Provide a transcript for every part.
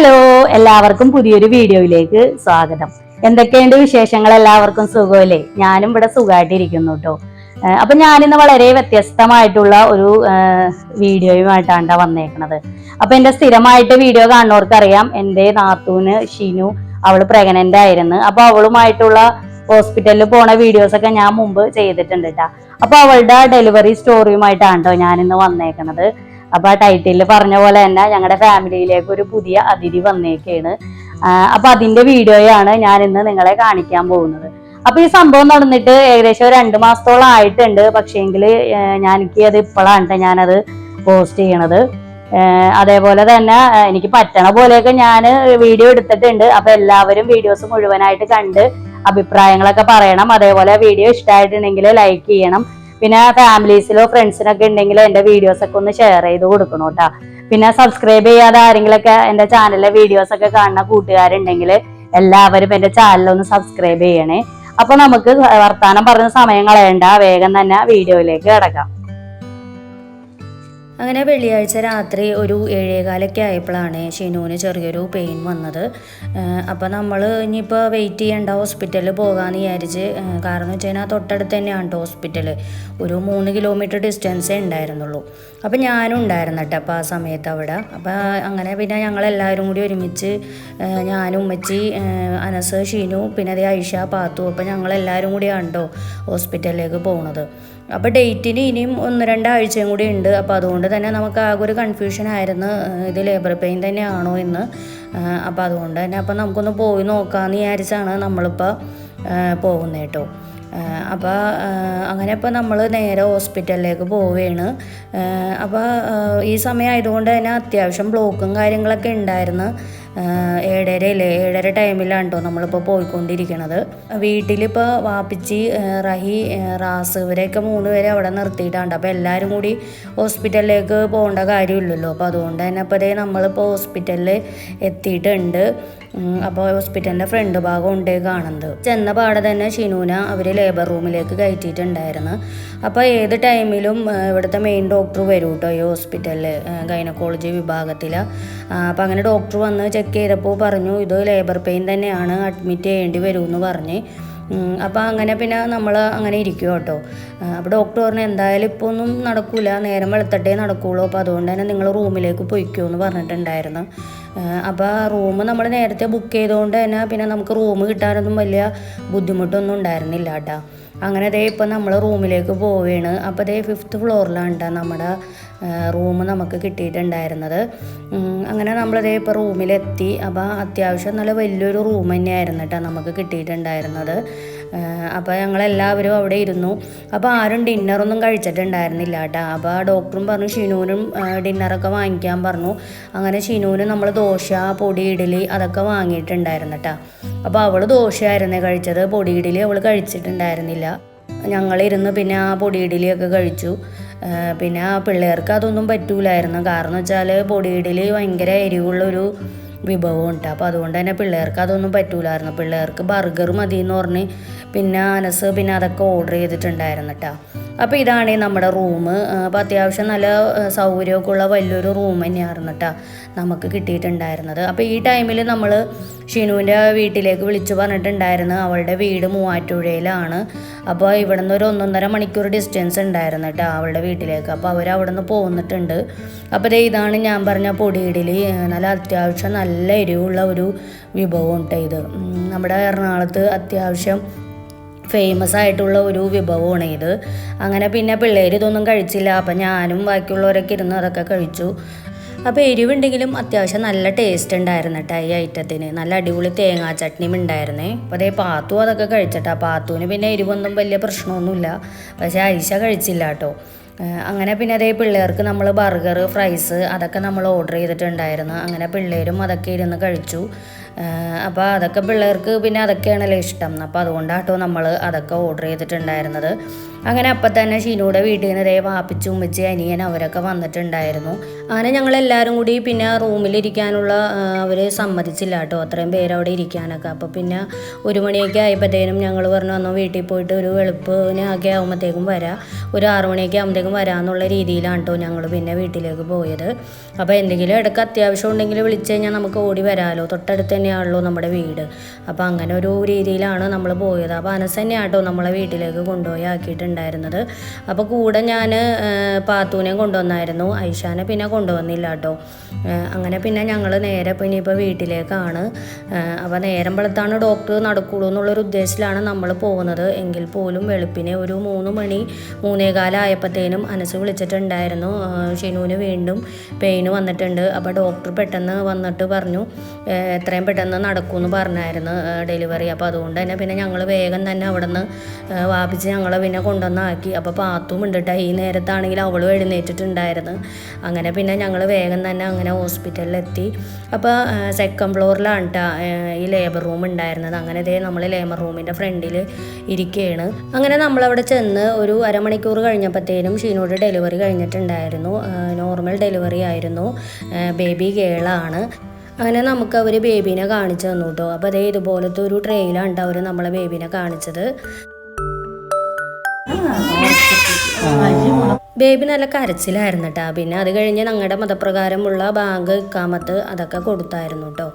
Hello എല്ലാവർക്കും പുതിയൊരു വീഡിയോയിലേക്ക് സ്വാഗതം. എന്തൊക്കെയുണ്ട് വിശേഷങ്ങൾ? എല്ലാവർക്കും സുഖമല്ലേ? ഞാനും ഇവിടെ സുഖമായിട്ടിരിക്കുന്നു കേട്ടോ. അപ്പൊ ഞാനിന്ന് വളരെ വ്യത്യസ്തമായിട്ടുള്ള ഒരു വീഡിയോയുമായിട്ടാണ് വന്നേക്കണത്. അപ്പൊ എന്റെ സ്ഥിരമായിട്ട് വീഡിയോ കാണുന്നവർക്കറിയാം എന്റെ നാത്തൂന് ഷിനു അവൾ പ്രഗ്നന്റ് ആയിരുന്നു. അപ്പൊ അവളുമായിട്ടുള്ള ഹോസ്പിറ്റലിൽ പോണ വീഡിയോസ് ഒക്കെ ഞാൻ മുമ്പ് ചെയ്തിട്ടുണ്ട് കേട്ടാ. അപ്പൊ അവളുടെ ഡെലിവറി സ്റ്റോറിയുമായിട്ടാണ് കേട്ടോ ഞാനിന്ന് വന്നേക്കണത്. അപ്പൊ ആ ടൈറ്റിൽ പറഞ്ഞ പോലെ തന്നെ ഞങ്ങളുടെ ഫാമിലിയിലേക്ക് ഒരു പുതിയ അതിഥി വന്നേക്കാണ്. അപ്പൊ അതിന്റെ വീഡിയോയാണ് ഞാൻ ഇന്ന് നിങ്ങളെ കാണിക്കാൻ പോകുന്നത്. അപ്പൊ ഈ സംഭവം നടന്നിട്ട് ഏകദേശം രണ്ട് മാസത്തോളം ആയിട്ടുണ്ട്. പക്ഷേങ്കിൽ ഞാൻ എനിക്ക് അത് ഇപ്പോഴാണ് ഞാനത് പോസ്റ്റ് ചെയ്യണത്. അതേപോലെ തന്നെ എനിക്ക് പറ്റണ പോലെയൊക്കെ ഞാൻ വീഡിയോ എടുത്തിട്ടുണ്ട്. അപ്പൊ എല്ലാവരും വീഡിയോസ് മുഴുവനായിട്ട് കണ്ട് അഭിപ്രായങ്ങളൊക്കെ പറയണം. അതേപോലെ വീഡിയോ ഇഷ്ടമായിട്ടുണ്ടെങ്കിൽ ലൈക്ക് ചെയ്യണം. പിന്നെ ഫാമിലീസിലോ ഫ്രണ്ട്സിനൊക്കെ ഉണ്ടെങ്കിൽ എന്റെ വീഡിയോസ് ഒക്കെ ഒന്ന് ഷെയർ ചെയ്ത് കൊടുക്കണം കേട്ടോ. പിന്നെ സബ്സ്ക്രൈബ് ചെയ്യാതെ ആരെങ്കിലൊക്കെ എന്റെ ചാനലിലെ വീഡിയോസ് ഒക്കെ കാണുന്ന കൂട്ടുകാരുണ്ടെങ്കിൽ എല്ലാവരും എന്റെ ചാനൽ ഒന്ന് സബ്സ്ക്രൈബ് ചെയ്യണേ. അപ്പൊ നമുക്ക് വർത്താനം പറഞ്ഞ സമയം കളയണ്ട. വേഗം തന്നെ വീഡിയോയിലേക്ക് കിടക്കാം. അങ്ങനെ വെള്ളിയാഴ്ച രാത്രി ഒരു ഏഴേകാലൊക്കെ ആയപ്പോഴാണ് ഷിനുവിന് ചെറിയൊരു പെയിൻ വന്നത്. അപ്പോൾ നമ്മൾ ഇനിയിപ്പോൾ വെയിറ്റ് ചെയ്യേണ്ട ഹോസ്പിറ്റലിൽ പോകാമെന്ന് വിചാരിച്ച് കാരണം വെച്ച് കഴിഞ്ഞാൽ തൊട്ടടുത്ത് തന്നെയാണ് ഹോസ്പിറ്റൽ ഒരു മൂന്ന് കിലോമീറ്റർ ഡിസ്റ്റൻസേ ഉണ്ടായിരുന്നുള്ളൂ. അപ്പോൾ ഞാനും ഉണ്ടായിരുന്നു കേട്ടോ അപ്പോൾ ആ സമയത്ത് അവിടെ. അപ്പോൾ അങ്ങനെ പിന്നെ ഞങ്ങളെല്ലാവരും കൂടി ഒരുമിച്ച് ഞാനും ഉമ്മച്ചി അനസ് ഷീനു പിന്നെ അതേ ഐഷ പാത്തു അപ്പോൾ ഞങ്ങളെല്ലാവരും കൂടിയാണ് കേട്ടോ ഹോസ്പിറ്റലിലേക്ക് പോകുന്നത് അപ്പോൾ ഡേറ്റിന് ഇനിയും ഒന്ന് രണ്ടാഴ്ചയും കൂടി ഉണ്ട്. അപ്പോൾ അതുകൊണ്ട് തന്നെ നമുക്ക് ആകെ ഒരു കൺഫ്യൂഷൻ ആയിരുന്നു. ഇത് ലേബർ പെയിൻ തന്നെയാണോ എന്ന്. അപ്പോൾ അതുകൊണ്ട് തന്നെ അപ്പോൾ നമുക്കൊന്ന് പോയി നോക്കാമെന്ന് വിചാരിച്ചാണ് നമ്മളിപ്പോൾ പോകുന്നത് കേട്ടോ. അപ്പോൾ അങ്ങനെ ഇപ്പോൾ നമ്മൾ നേരെ ഹോസ്പിറ്റലിലേക്ക് പോവുകയാണ് അപ്പോൾ ഈ സമയം ആയതുകൊണ്ട് തന്നെ അത്യാവശ്യം ബ്ലോക്കും കാര്യങ്ങളൊക്കെ ഉണ്ടായിരുന്നു. ഏഹ് അല്ലേ? ഏഴര ടൈമിലാണ് കേട്ടോ നമ്മളിപ്പോൾ പോയിക്കൊണ്ടിരിക്കണത്. വീട്ടിലിപ്പോൾ വാപ്പിച്ചി റഹി റാസ് ഇവരെയൊക്കെ മൂന്ന് പേരെ അവിടെ നിർത്തിയിട്ടുണ്ട് അപ്പോൾ എല്ലാവരും കൂടി ഹോസ്പിറ്റലിലേക്ക് പോകേണ്ട കാര്യമില്ലല്ലോ. അപ്പോൾ അതുകൊണ്ട് തന്നെ അപ്പോൾ അതേ നമ്മളിപ്പോൾ ഹോസ്പിറ്റലിൽ എത്തിയിട്ടുണ്ട്. അപ്പോൾ ഹോസ്പിറ്റലിന്റെ ഫ്രണ്ട് ഭാഗം ഉണ്ടേ കാണുന്നത്. ചെന്ന പാടെ തന്നെ ഷിനൂന അവർ ലേബർ റൂമിലേക്ക് കയറ്റിയിട്ടുണ്ടായിരുന്നു. അപ്പോൾ ഏത് ടൈമിലും ഇവിടുത്തെ മെയിൻ ഡോക്ടർ വരും കേട്ടോ ഈ ഹോസ്പിറ്റലിൽ ഗൈനക്കോളജി വിഭാഗത്തിൽ അപ്പോൾ അങ്ങനെ ഡോക്ടർ വന്ന് ചെക്ക് ചെയ്തപ്പോൾ പറഞ്ഞു ഇത് ലേബർ പെയിൻ തന്നെയാണ് അഡ്മിറ്റ് ചെയ്യേണ്ടി വരുമെന്ന് പറഞ്ഞ്. അപ്പോൾ അങ്ങനെ പിന്നെ നമ്മൾ അങ്ങനെ ഇരിക്കും കേട്ടോ. അപ്പോൾ ഡോക്ടർ പറഞ്ഞു എന്തായാലും ഇപ്പോൾ ഒന്നും നടക്കില്ല നേരം വെളുത്തട്ടേ നടക്കുകയുള്ളൂ അപ്പോൾ അതുകൊണ്ട് തന്നെ നിങ്ങൾ റൂമിലേക്ക് പോയിക്കോ എന്ന് പറഞ്ഞിട്ടുണ്ടായിരുന്നു അപ്പോൾ റൂം നമ്മൾ നേരത്തെ ബുക്ക് ചെയ്തുകൊണ്ട് തന്നെ പിന്നെ നമുക്ക് റൂം കിട്ടാനൊന്നും വലിയ ബുദ്ധിമുട്ടൊന്നും ഉണ്ടായിരുന്നില്ല കേട്ടോ. അങ്ങനെ അതേ ഇപ്പം നമ്മൾ റൂമിലേക്ക് പോവുകയാണ് അപ്പോൾ അതേ ഫിഫ്ത്ത് ഫ്ലോറിലാണ് നമ്മുടെ റൂം നമുക്ക് കിട്ടിയിട്ടുണ്ടായിരുന്നത്. അങ്ങനെ നമ്മളതേ ഇപ്പോൾ റൂമിലെത്തി. അപ്പോൾ അത്യാവശ്യം നല്ല വലിയൊരു റൂം തന്നെയായിരുന്നു കേട്ടോ നമുക്ക് കിട്ടിയിട്ടുണ്ടായിരുന്നത്. അപ്പോൾ ഞങ്ങളെല്ലാവരും അവിടെ ഇരുന്നു. അപ്പോൾ ആരും ഡിന്നറൊന്നും കഴിച്ചിട്ടുണ്ടായിരുന്നില്ല കേട്ടോ അപ്പോൾ ആ ഡോക്ടറും പറഞ്ഞു ഷിനൂനും ഡിന്നറൊക്കെ വാങ്ങിക്കാൻ പറഞ്ഞു. അങ്ങനെ ഷിനൂന് നമ്മൾ ദോശ പൊടി ഇഡലി അതൊക്കെ വാങ്ങിയിട്ടുണ്ടായിരുന്നു കേട്ടോ അപ്പോൾ അവൾ ദോശയായിരുന്നു കഴിച്ചത്. പൊടി ഇഡലി അവൾ കഴിച്ചിട്ടുണ്ടായിരുന്നില്ല. ഞങ്ങളിരുന്ന് പിന്നെ ആ പൊടി ഇഡലിയൊക്കെ കഴിച്ചു. പിന്നെ ആ പിള്ളേർക്ക് അതൊന്നും പറ്റൂലായിരുന്നു. കാരണം വെച്ചാൽ പൊടി ഇഡലി ഭയങ്കര എരിവുള്ളൊരു വിഭവം ഉണ്ട്. അപ്പോൾ അതുകൊണ്ട് തന്നെ പിള്ളേർക്ക് അതൊന്നും പറ്റൂലായിരുന്നു. പിള്ളേർക്ക് ബർഗർ മതി എന്ന് പറഞ്ഞ് പിന്നെ അനസ് പിന്നെ അതൊക്കെ ഓർഡർ ചെയ്തിട്ടുണ്ടായിരുന്നു കേട്ടോ അപ്പോൾ ഇതാണ് നമ്മുടെ റൂം. അപ്പോൾ അത്യാവശ്യം നല്ല സൗകര്യമൊക്കെ ഉള്ള വലിയൊരു റൂം തന്നെയായിരുന്നു കേട്ടോ നമുക്ക് കിട്ടിയിട്ടുണ്ടായിരുന്നത്. അപ്പോൾ ഈ ടൈമിൽ നമ്മൾ ഷിനുവിന്റെ വീട്ടിലേക്ക് വിളിച്ചു പറഞ്ഞിട്ടുണ്ടായിരുന്നു. അവളുടെ വീട് മൂവാറ്റുപുഴയിലാണ്. അപ്പോൾ ഇവിടെ നിന്ന് ഒരു ഒന്നൊന്നര മണിക്കൂർ ഡിസ്റ്റൻസ് ഉണ്ടായിരുന്നു കേട്ടോ അവളുടെ വീട്ടിലേക്ക്. അപ്പോൾ അവർ നിന്ന് പോന്നിട്ടുണ്ട്. അപ്പോൾ ദേ ഇതാണ് ഞാൻ പറഞ്ഞ പൊടിയിടലി. നല്ല അത്യാവശ്യം നല്ല എരിവുള്ള ഒരു വിഭവം കേട്ടോ ഇത്. നമ്മുടെ എറണാകുളത്ത് അത്യാവശ്യം ഫേമസ് ആയിട്ടുള്ള ഒരു വിഭവമാണ് ഇത്. അങ്ങനെ പിന്നെ പിള്ളേർ ഇതൊന്നും കഴിച്ചില്ല. അപ്പം ഞാനും ബാക്കിയുള്ളവരൊക്കെ ഇരുന്ന് അതൊക്കെ കഴിച്ചു. അപ്പോൾ എരിവുണ്ടെങ്കിലും അത്യാവശ്യം നല്ല ടേസ്റ്റ് ഉണ്ടായിരുന്നു കേട്ടോ ഈ ഐറ്റത്തിന്. നല്ല അടിപൊളി തേങ്ങാ ചട്നിയും ഉണ്ടായിരുന്നേ. അപ്പോൾ അതേ പാത്തു അതൊക്കെ കഴിച്ചിട്ടാ. പാത്തുവിന് പിന്നെ എരിവൊന്നും വലിയ പ്രശ്നമൊന്നുമില്ല. പക്ഷേ ഐഷ കഴിച്ചില്ല കേട്ടോ അങ്ങനെ പിന്നെ അതേ പിള്ളേർക്ക് നമ്മൾ ബർഗർ ഫ്രൈസ് അതൊക്കെ നമ്മൾ ഓർഡർ ചെയ്തിട്ടുണ്ടായിരുന്നു. അങ്ങനെ പിള്ളേരും അതൊക്കെ ഇരുന്ന് കഴിച്ചു. അപ്പോൾ അതൊക്കെ പിള്ളേർക്ക് പിന്നെ അതൊക്കെയാണല്ലോ ഇഷ്ടം. അപ്പോൾ അതുകൊണ്ടാട്ടോ നമ്മൾ അതൊക്കെ ഓർഡർ ചെയ്തിട്ടുണ്ടായിരുന്നത്. അങ്ങനെ അപ്പം തന്നെ ഷീനൂടെ വീട്ടിൽ നിന്ന് ഇതേ വാപ്പിച്ച് ഉമ്മിച്ച് അനിയൻ അവരൊക്കെ വന്നിട്ടുണ്ടായിരുന്നു. അങ്ങനെ ഞങ്ങൾ എല്ലാവരും കൂടി പിന്നെ റൂമിലിരിക്കാനുള്ള അവർ സമ്മതിച്ചില്ല കേട്ടോ. അത്രയും പേര് അവിടെ ഇരിക്കാനൊക്കെ. അപ്പോൾ പിന്നെ ഒരു മണിയൊക്കെ ആയപ്പോഴത്തേനും ഞങ്ങൾ പറഞ്ഞു വന്നു വീട്ടിൽ പോയിട്ട് ഒരു വെളുപ്പിന് ഒക്കെ ആകുമ്പോഴത്തേക്കും വരാം. ഒരു ആറു മണിയൊക്കെ ആകുമ്പോഴത്തേക്കും വരാമെന്നുള്ള രീതിയിലാണ് കേട്ടോ ഞങ്ങൾ പിന്നെ വീട്ടിലേക്ക് പോയത്. അപ്പോൾ എന്തെങ്കിലും ഇടയ്ക്ക് അത്യാവശ്യം ഉണ്ടെങ്കിൽ വിളിച്ചു കഴിഞ്ഞാൽ നമുക്ക് ഓടി വരാമല്ലോ തൊട്ടടുത്ത് തന്നെയാണല്ലോ നമ്മുടെ വീട്. അപ്പോൾ അങ്ങനെ ഒരു രീതിയിലാണ് നമ്മൾ പോയത്. അപ്പോൾ അനസ് തന്നെയാണ് ആട്ടോ നമ്മളെ വീട്ടിലേക്ക് കൊണ്ടുപോയി ആക്കിയിട്ടുണ്ടായിരുന്നത്. അപ്പോൾ കൂടെ ഞാൻ പാത്തൂനെ കൊണ്ടുവന്നായിരുന്നു. ഐഷാനെ പിന്നെ കൊണ്ടുവന്നില്ല കേട്ടോ അങ്ങനെ പിന്നെ ഞങ്ങൾ നേരെ പിന്നെ ഇപ്പോൾ വീട്ടിലേക്കാണ്. അപ്പോൾ നേരം വെളുത്താണ് ഡോക്ടർ നടക്കുള്ളൂ എന്നുള്ളൊരു ഉദ്ദേശത്തിലാണ് നമ്മൾ പോകുന്നത്. എങ്കിൽ പോലും വെളുപ്പിനെ ഒരു മൂന്ന് മണി മൂന്നേകാലായപ്പോഴത്തേനും അനസ് വിളിച്ചിട്ടുണ്ടായിരുന്നു. ഷിനുവിന് വീണ്ടും പെയിന് വന്നിട്ടുണ്ട്. അപ്പോൾ ഡോക്ടർ പെട്ടെന്ന് വന്നിട്ട് പറഞ്ഞു എത്രയും പെട്ടെന്ന് നടക്കുമെന്ന് പറഞ്ഞായിരുന്നു ഡെലിവറി. അപ്പോൾ അതുകൊണ്ട് തന്നെ പിന്നെ ഞങ്ങൾ വേഗം തന്നെ അവിടെ നിന്ന് വാപ്പിച്ച് ഞങ്ങളെ പിന്നെ കൊണ്ടുവന്നാക്കി. അപ്പോൾ പാത്തും ഉണ്ട് കേട്ടോ ഈ നേരത്താണെങ്കിൽ അവളും എഴുന്നേറ്റിട്ടുണ്ടായിരുന്നു. അങ്ങനെ പിന്നെ ഞങ്ങൾ വേഗം തന്നെ അങ്ങനെ ഹോസ്പിറ്റലിലെത്തി. അപ്പോൾ സെക്കൻഡ് ഫ്ലോറിലാണ് കേട്ടോ ഈ ലേബർ റൂം ഉണ്ടായിരുന്നത്. അങ്ങനെ ഇതേ നമ്മൾ ലേബർ റൂമിന്റെ ഫ്രണ്ടിൽ ഇരിക്കുകയാണ് അങ്ങനെ നമ്മളവിടെ ചെന്ന് ഒരു അരമണിക്കൂർ കഴിഞ്ഞപ്പോഴത്തേനും ഷീനോട് ഡെലിവറി കഴിഞ്ഞിട്ടുണ്ടായിരുന്നു. നോർമൽ ഡെലിവറി ആയിരുന്നു. ബേബി ഗേളാണ് അങ്ങനെ നമുക്ക് അവർ ബേബീനെ കാണിച്ചു തന്നു കേട്ടോ അപ്പോൾ അതേ ഇതുപോലത്തെ ഒരു ട്രെയിലാണ് അവർ നമ്മളെ ബേബീനെ കാണിച്ചത്. ബേബി നല്ല കരച്ചിലായിരുന്നു കേട്ടോ പിന്നെ അത് കഴിഞ്ഞ് ഞങ്ങളുടെ മതപ്രകാരമുള്ള ബാങ്ക് ഇക്കാമത്ത് അതൊക്കെ കൊടുത്തായിരുന്നു കേട്ടോ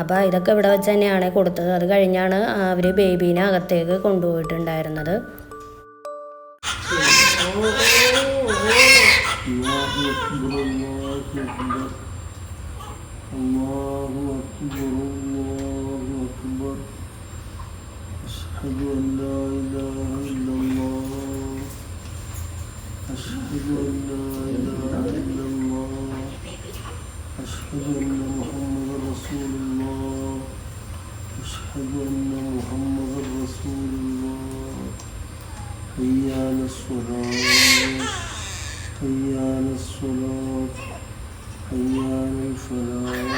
അപ്പോൾ ഇതൊക്കെ ഇവിടെ വെച്ച് തന്നെയാണ് കൊടുത്തത്. അത് കഴിഞ്ഞാണ് അവർ ബേബീനെ അകത്തേക്ക് കൊണ്ടുപോയിട്ടുണ്ടായിരുന്നത്. الله أكبر الله أكبر. أشهد أن لا إله إلا الله. أشهد أن لا إله إلا الله. أشهد أن محمد رسول الله. أشهد أن محمد رسول الله. حي على الصلاة. حي على الصلاة. حي على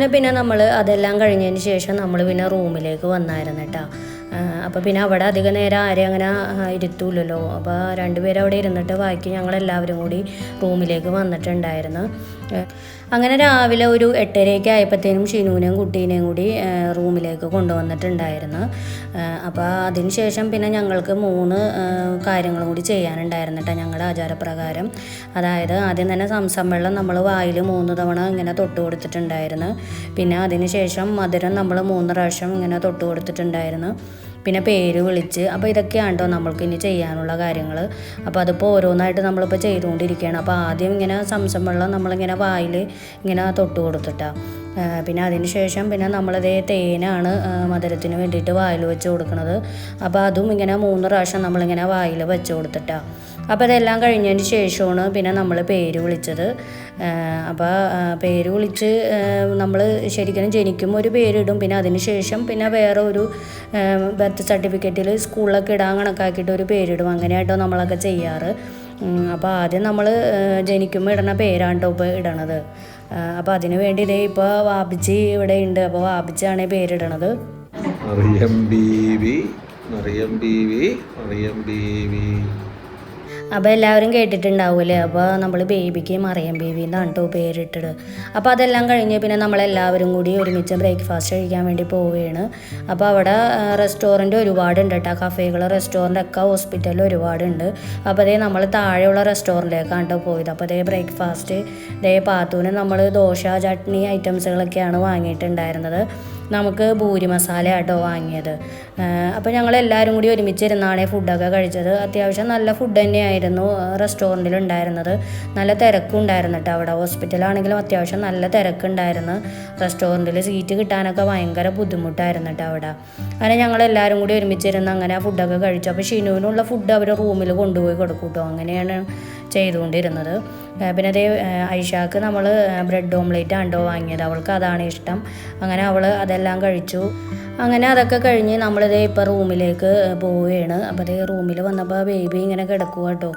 അങ്ങനെ പിന്നെ നമ്മൾ അതെല്ലാം കഴിഞ്ഞതിന് ശേഷം നമ്മൾ പിന്നെ റൂമിലേക്ക് വന്നായിരുന്നു കേട്ടോ. അപ്പോൾ പിന്നെ അവിടെ അധിക നേരം ആരെയും അങ്ങനെ ഇരുത്തൂലല്ലോ അപ്പോൾ രണ്ടുപേരും അവിടെ ഇരുന്നിട്ട് ബാക്കി ഞങ്ങളെല്ലാവരും കൂടി റൂമിലേക്ക് വന്നിട്ടുണ്ടായിരുന്നു. അങ്ങനെ രാവിലെ ഒരു എട്ടരയൊക്കെ ആയപ്പോഴത്തേനും ഷിനുവിനെയും കുട്ടീനെയും കൂടി റൂമിലേക്ക് കൊണ്ടുവന്നിട്ടുണ്ടായിരുന്നു. അപ്പോൾ അതിനുശേഷം പിന്നെ ഞങ്ങൾക്ക് മൂന്ന് കാര്യങ്ങളും കൂടി ചെയ്യാനുണ്ടായിരുന്നു കേട്ടോ ഞങ്ങളുടെ ആചാരപ്രകാരം. അതായത് ആദ്യം തന്നെ സംസം വെള്ളം നമ്മൾ വായിൽ മൂന്ന് തവണ ഇങ്ങനെ തൊട്ട് കൊടുത്തിട്ടുണ്ടായിരുന്നു. പിന്നെ അതിനുശേഷം മധുരം നമ്മൾ മൂന്ന് പ്രാവശ്യം ഇങ്ങനെ തൊട്ട് കൊടുത്തിട്ടുണ്ടായിരുന്നു. പിന്നെ പേര് വിളിച്ച് അപ്പോൾ ഇതൊക്കെയാണ് കേട്ടോ നമ്മൾക്ക് ഇനി ചെയ്യാനുള്ള കാര്യങ്ങൾ അപ്പോൾ അതിപ്പോൾ ഓരോന്നായിട്ട് നമ്മളിപ്പോൾ ചെയ്തുകൊണ്ടിരിക്കുകയാണ്. അപ്പോൾ ആദ്യം ഇങ്ങനെ സംസം വെള്ളം നമ്മളിങ്ങനെ വായിൽ ഇങ്ങനെ തൊട്ട് കൊടുത്തിട്ടാണ് പിന്നെ അതിന് ശേഷം പിന്നെ നമ്മളിതേ തേനാണ് മധുരത്തിന് വേണ്ടിയിട്ട് വായിൽ വെച്ച് കൊടുക്കുന്നത് അപ്പോൾ അതും ഇങ്ങനെ മൂന്ന് പ്രാവശ്യം നമ്മളിങ്ങനെ വായിൽ വെച്ച് കൊടുത്തിട്ടാണ് അപ്പോൾ അതെല്ലാം കഴിഞ്ഞതിന് ശേഷമാണ് പിന്നെ നമ്മൾ പേര് വിളിച്ചത്. അപ്പോൾ പേര് വിളിച്ച് നമ്മൾ ശരിക്കും ജനിക്കും ഒരു പേരിടും. പിന്നെ അതിന് ശേഷം പിന്നെ വേറെ ഒരു ബർത്ത് സർട്ടിഫിക്കറ്റിൽ സ്കൂളിലൊക്കെ ഇടാൻ കണക്കാക്കിയിട്ട് ഒരു പേരിടും. അങ്ങനെയായിട്ടോ നമ്മളൊക്കെ ചെയ്യാറ്. അപ്പോൾ ആദ്യം നമ്മൾ ജനിക്കുമ്പോൾ ഇടണ പേരാണ് കേട്ടോ ഇപ്പോൾ ഇടണത്. അപ്പോൾ അതിന് വേണ്ടി ഇതേ ഇപ്പോൾ വാബിജി ഇവിടെ ഉണ്ട്. അപ്പോൾ വാബിജിയാണ് പേരിടണത്. മറിയം ബീവി മറിയം ബീവി മറിയം ബീവി. അപ്പോൾ എല്ലാവരും കേട്ടിട്ടുണ്ടാവൂലേ? അപ്പോൾ നമ്മൾ ബേബിക്ക് മറിയം ബേബി എന്നാണ് കേട്ടോ പേരിട്ടത്. അപ്പോൾ അതെല്ലാം കഴിഞ്ഞ് പിന്നെ നമ്മളെല്ലാവരും കൂടി ഒരുമിച്ച് ബ്രേക്ക്ഫാസ്റ്റ് കഴിക്കാൻ വേണ്ടി പോവുകയാണ് അപ്പോൾ അവിടെ റെസ്റ്റോറന്റ് ഒരുപാടുണ്ട് കേട്ടോ കഫേകൾ റെസ്റ്റോറന്റ് ഒക്കെ ഹോസ്പിറ്റലിൽ ഒരുപാടുണ്ട്. അപ്പോൾ അതേ നമ്മൾ താഴെയുള്ള റെസ്റ്റോറന്റിലേക്കാണ് കേട്ടോ പോയത്. അപ്പോൾ അതേ ബ്രേക്ക്ഫാസ്റ്റ് ഇതേ പാത്തൂന് നമ്മൾ ദോശ ചട്നി ഐറ്റംസുകളൊക്കെയാണ് വാങ്ങിയിട്ടുണ്ടായിരുന്നത്. നമുക്ക് ഭൂരി മസാല ആട്ടോ വാങ്ങിയത്. അപ്പോൾ ഞങ്ങൾ എല്ലാവരും കൂടി ഒരുമിച്ചിരുന്നാണ് ഫുഡൊക്കെ കഴിച്ചത്. അത്യാവശ്യം നല്ല ഫുഡ് തന്നെയായിരുന്നു റെസ്റ്റോറന്റിൽ ഉണ്ടായിരുന്നത്. നല്ല തിരക്കും ഉണ്ടായിരുന്നു കേട്ടോ അവിടെ. ഹോസ്പിറ്റലാണെങ്കിലും അത്യാവശ്യം നല്ല തിരക്കുണ്ടായിരുന്നു. റെസ്റ്റോറന്റിൽ സീറ്റ് കിട്ടാനൊക്കെ ഭയങ്കര ബുദ്ധിമുട്ടായിരുന്നു കേട്ടോ അവിടെ. അങ്ങനെ ഞങ്ങൾ എല്ലാവരും കൂടി ഒരുമിച്ചിരുന്ന് അങ്ങനെ ആ ഫുഡൊക്കെ കഴിച്ചു. അപ്പോൾ ഷിനുവിനുള്ള ഫുഡ് അവർ റൂമിൽ കൊണ്ടുപോയി കൊടുക്കും കേട്ടോ അങ്ങനെയാണ് ചെയ്തുകൊണ്ടിരുന്നത്. പിന്നെ അതേ ഐഷാക്ക് നമ്മൾ ബ്രെഡ് ഓംലേറ്റ് ആണ്ടോ വാങ്ങിയത്. അവൾക്ക് അതാണ് ഇഷ്ടം. അങ്ങനെ അവൾ അതെല്ലാം കഴിച്ചു. അങ്ങനെ അതൊക്കെ കഴിഞ്ഞ് നമ്മളിതേ ഇപ്പോൾ റൂമിലേക്ക് പോവുകയാണ്. അപ്പോൾ അതേ റൂമിൽ വന്നപ്പോൾ ബേബി ഇങ്ങനെ കിടക്കുക കേട്ടോ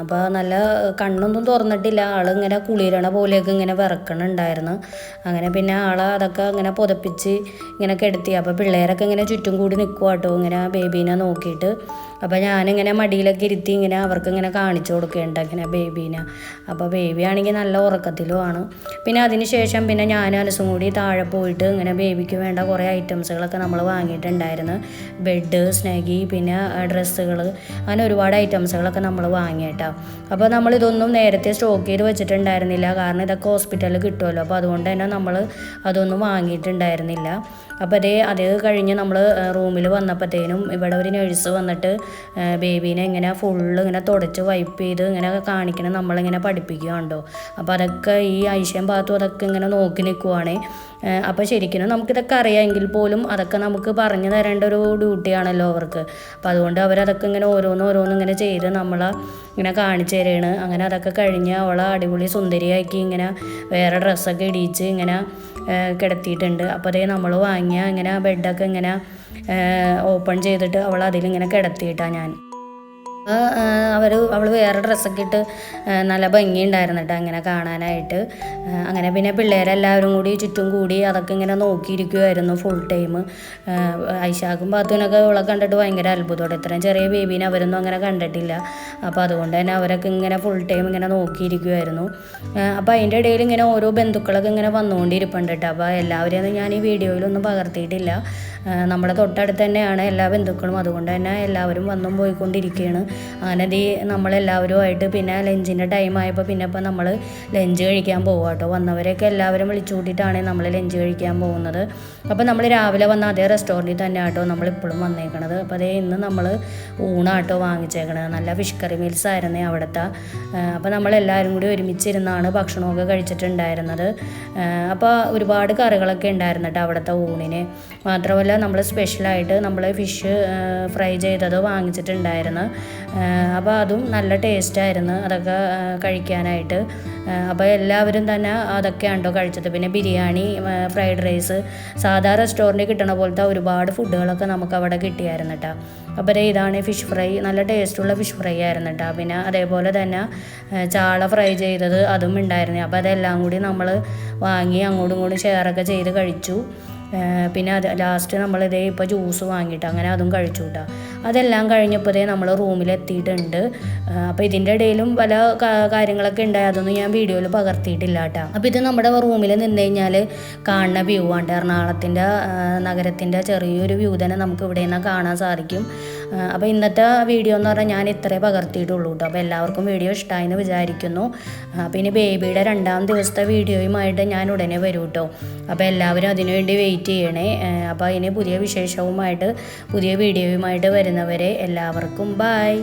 അപ്പോൾ നല്ല കണ്ണൊന്നും തുറന്നിട്ടില്ല. ആൾ ഇങ്ങനെ കുളിരണ പോലെയൊക്കെ ഇങ്ങനെ വിറക്കണുണ്ടായിരുന്നു. അങ്ങനെ പിന്നെ ആളെ അതൊക്കെ ഇങ്ങനെ പുതപ്പിച്ച് ഇങ്ങനെ കിടത്തി. അപ്പോൾ പിള്ളേരൊക്കെ ഇങ്ങനെ ചുറ്റും കൂടി നിൽക്കുക കേട്ടോ ഇങ്ങനെ ബേബീനെ നോക്കിയിട്ട്. അപ്പോൾ ഞാനിങ്ങനെ മടിയിലൊക്കെ ഇരുത്തി ഇങ്ങനെ അവർക്ക് ഇങ്ങനെ കാണിച്ചു കൊടുക്കേണ്ട ഇങ്ങനെ ബേബീനെ അപ്പോൾ ബേബി ആണെങ്കിൽ നല്ല ഉറക്കത്തിലുമാണ് പിന്നെ അതിന് ശേഷം പിന്നെ ഞാൻ അനസും കൂടി താഴെ പോയിട്ട് ഇങ്ങനെ ബേബിക്ക് വേണ്ട കുറേ ഐറ്റംസുകളൊക്കെ നമ്മൾ വാങ്ങിയിട്ടുണ്ടായിരുന്നു. ബെഡ് സ്നാഗി പിന്നെ ഡ്രസ്സുകൾ അങ്ങനെ ഒരുപാട് ഐറ്റംസുകളൊക്കെ നമ്മൾ വാങ്ങിയിട്ടാ. അപ്പോൾ നമ്മൾ ഇതൊന്നും നേരത്തെ സ്റ്റോക്ക് ചെയ്ത് വെച്ചിട്ടുണ്ടായിരുന്നില്ല. കാരണം ഇതൊക്കെ ഹോസ്പിറ്റലിൽ കിട്ടുമല്ലോ. അപ്പോൾ അതുകൊണ്ട് തന്നെ നമ്മൾ അതൊന്നും വാങ്ങിയിട്ടുണ്ടായിരുന്നില്ല. അപ്പോൾ അതേ അത് കഴിഞ്ഞ് നമ്മൾ റൂമിൽ വന്നപ്പോഴത്തേനും ഇവിടെ ഒരു നഴ്സ് വന്നിട്ട് ബേബീനെ ഇങ്ങനെ ഫുള്ള് ഇങ്ങനെ തുടച്ച് വൈപ്പ് ചെയ്ത് ഇങ്ങനെ കാണിക്കണം നമ്മളിങ്ങനെ പഠിപ്പിക്കുകയുണ്ടോ അപ്പോൾ അതൊക്കെ ഈ ഐശ്യം ഭാഗത്തും അതൊക്കെ ഇങ്ങനെ നോക്കി നിൽക്കുവാണേ അപ്പോൾ ശരിക്കും നമുക്കിതൊക്കെ അറിയാമെങ്കിൽ പോലും അതൊക്കെ നമുക്ക് പറഞ്ഞു തരേണ്ട ഒരു ഡ്യൂട്ടിയാണല്ലോ അവർക്ക്. അപ്പോൾ അതുകൊണ്ട് അവരതൊക്കെ ഇങ്ങനെ ഓരോന്ന് ഓരോന്ന് ഇങ്ങനെ ചെയ്ത് നമ്മളെ ഇങ്ങനെ കാണിച്ചു തരികയാണ് അങ്ങനെ അതൊക്കെ കഴിഞ്ഞ് അവളെ അടിപൊളി സുന്ദരിയാക്കി ഇങ്ങനെ വേറെ ഡ്രസ്സൊക്കെ ഇടിയിച്ച് ഇങ്ങനെ കിടത്തിയിട്ടുണ്ട്. അപ്പോൾ അതേ നമ്മൾ വാങ്ങിയ ഇങ്ങനെ ബെഡൊക്കെ ഇങ്ങനെ ഓപ്പൺ ചെയ്തിട്ട് അവൾ അതിലിങ്ങനെ കിടത്തിയിട്ടാണ് ഞാൻ. അവർ അവൾ വേറെ ഡ്രസ്സൊക്കെ ഇട്ട് നല്ല ഭംഗിയുണ്ടായിരുന്നു കേട്ടോ അങ്ങനെ കാണാനായിട്ട്. അങ്ങനെ പിന്നെ പിള്ളേരെല്ലാവരും കൂടി ചുറ്റും കൂടി അതൊക്കെ ഇങ്ങനെ നോക്കിയിരിക്കുമായിരുന്നു ഫുൾ ടൈം ഐഷാക്കും പാത്തുവിനൊക്കെ ഇവളെ കണ്ടിട്ട് ഭയങ്കര അത്ഭുതമാണ് ഇത്രയും ചെറിയ ബേബീനെ അവരൊന്നും അങ്ങനെ കണ്ടിട്ടില്ല. അപ്പോൾ അതുകൊണ്ട് തന്നെ അവരൊക്കെ ഇങ്ങനെ ഫുൾ ടൈം ഇങ്ങനെ നോക്കിയിരിക്കുമായിരുന്നു അപ്പോൾ അതിന്റെ ഇടയിൽ ഇങ്ങനെ ഓരോ ബന്ധുക്കളൊക്കെ ഇങ്ങനെ വന്നുകൊണ്ടിരിപ്പുണ്ട് കേട്ടോ അപ്പോൾ എല്ലാവരെയും ഞാൻ ഈ വീഡിയോയിലൊന്നും പകർത്തിയിട്ടില്ല. നമ്മുടെ തൊട്ടടുത്ത് തന്നെയാണ് എല്ലാ ബന്ധുക്കളും. അതുകൊണ്ട് തന്നെ എല്ലാവരും വന്നും പോയിക്കൊണ്ടിരിക്കുകയാണ് അങ്ങനെ ദീ നമ്മളെല്ലാവരുമായിട്ട് പിന്നെ ലഞ്ചിന്റെ ടൈം ആയപ്പോൾ പിന്നെ ഇപ്പോൾ നമ്മൾ ലഞ്ച് കഴിക്കാൻ പോകുക കേട്ടോ വന്നവരെയൊക്കെ എല്ലാവരും വിളിച്ചു കൂട്ടിയിട്ടാണ് നമ്മൾ ലഞ്ച് കഴിക്കാൻ പോകുന്നത്. അപ്പോൾ നമ്മൾ രാവിലെ വന്ന അതേ റെസ്റ്റോറന്റിൽ തന്നെ ആട്ടോ നമ്മളിപ്പോഴും വന്നേക്കണത്. അപ്പോൾ അതേ ഇന്ന് നമ്മൾ ഊണാട്ടോ വാങ്ങിച്ചേക്കണത്. നല്ല ഫിഷ് കറി മീൽസ് ആയിരുന്നേ അവിടുത്തെ. അപ്പോൾ നമ്മളെല്ലാവരും കൂടി ഒരുമിച്ചിരുന്നാണ് ഭക്ഷണമൊക്കെ കഴിച്ചിട്ടുണ്ടായിരുന്നത്. അപ്പോൾ ഒരുപാട് കറികളൊക്കെ ഉണ്ടായിരുന്നു കേട്ടോ അവിടുത്തെ ഊണിന്. മാത്രമല്ല നമ്മൾ സ്പെഷ്യലായിട്ട് നമ്മൾ ഫിഷ് ഫ്രൈ ചെയ്തത് വാങ്ങിച്ചിട്ടുണ്ടായിരുന്നു. അപ്പോൾ അതും നല്ല ടേസ്റ്റായിരുന്നു അതൊക്കെ കഴിക്കാനായിട്ട്. അപ്പോൾ എല്ലാവരും തന്നെ അതൊക്കെയാണ് കേട്ടോ കഴിച്ചത്. പിന്നെ ബിരിയാണി ഫ്രൈഡ് റൈസ് സാധാ റെസ്റ്റോറന്റിൽ കിട്ടണ പോലത്തെ ഒരുപാട് ഫുഡുകളൊക്കെ നമുക്ക് അവിടെ കിട്ടിയായിരുന്നു കേട്ടോ അപ്പോൾ ഇതാണ് ഫിഷ് ഫ്രൈ നല്ല ടേസ്റ്റുള്ള ഫിഷ് ഫ്രൈ ആയിരുന്നു കേട്ടോ പിന്നെ അതേപോലെ തന്നെ ചാള ഫ്രൈ ചെയ്തത് അതും ഉണ്ടായിരുന്നു. അപ്പോൾ അതെല്ലാം കൂടി നമ്മൾ വാങ്ങി അങ്ങോട്ടും ഇങ്ങോട്ടും ഷെയറൊക്കെ ചെയ്ത് കഴിച്ചു. പിന്നെ അത് ലാസ്റ്റ് നമ്മളിതേ ഇപ്പോൾ ജ്യൂസ് വാങ്ങിയിട്ട് അങ്ങനെ അതും കഴിച്ചു കേട്ടോ അതെല്ലാം കഴിഞ്ഞപ്പോഴേ നമ്മൾ റൂമിലെത്തിയിട്ടുണ്ട്. അപ്പോൾ ഇതിന്റെ ഇടയിലും പല കാര്യങ്ങളൊക്കെ ഉണ്ടായി. അതൊന്നും ഞാൻ വീഡിയോയിൽ പകർത്തിയിട്ടില്ല കേട്ടോ. അപ്പോൾ ഇത് നമ്മുടെ റൂമിൽ നിന്ന് കഴിഞ്ഞാൽ കാണുന്ന വ്യൂ ആണ്. എറണാകുളത്തിന്റെ നഗരത്തിന്റെ ചെറിയൊരു വ്യൂ തന്നെ നമുക്ക് ഇവിടെ നിന്ന് കാണാൻ സാധിക്കും. അപ്പോൾ ഇന്നത്തെ വീഡിയോ എന്ന് പറഞ്ഞാൽ ഞാൻ ഇത്രേ പകർത്തിയിട്ടുള്ളൂ കേട്ടോ അപ്പോൾ എല്ലാവർക്കും വീഡിയോ ഇഷ്ടമായി എന്ന് വിചാരിക്കുന്നു പിന്നെ ബേബിയുടെ രണ്ടാം ദിവസത്തെ വീഡിയോയുമായിട്ട് ഞാൻ ഉടനെ വരും കേട്ടോ അപ്പോൾ എല്ലാവരും അതിനുവേണ്ടി വെയിറ്റ് ചെയ്യണേ. അപ്പോൾ ഇനി പുതിയ വിശേഷവുമായിട്ട് പുതിയ വീഡിയോയുമായിട്ട് വരുന്നവരെ എല്ലാവർക്കും ബായ്